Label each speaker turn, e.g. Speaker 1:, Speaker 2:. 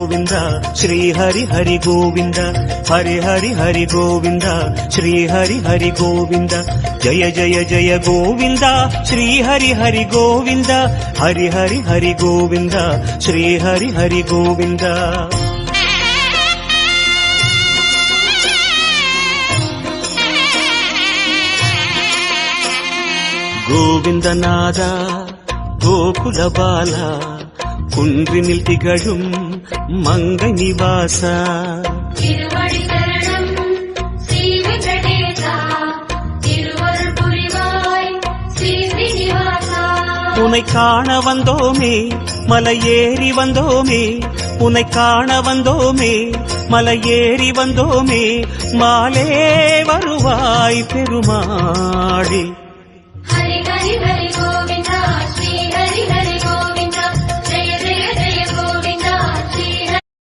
Speaker 1: గోవింద శ్రీ హరి హరి గోవింద హరి హరి హరి గోవింద శ్రీ హరి హరి గోవింద జయ జయ జయ గోవింద శ్రీ హరి హరి గోవింద హరి హరి హరి గోవింద శ్రీ హరి హరి గోవింద. గోవింద
Speaker 2: నాద గోకుల బాల కుండ్రి నిల్తి గడుం மங்க நிவாசா.
Speaker 1: உன்னை காண வந்தோமே மலை ஏறி வந்தோமே உன்னை காண வந்தோமே மலை ஏறி வந்தோமே மாலே வருவாய் பெருமாடி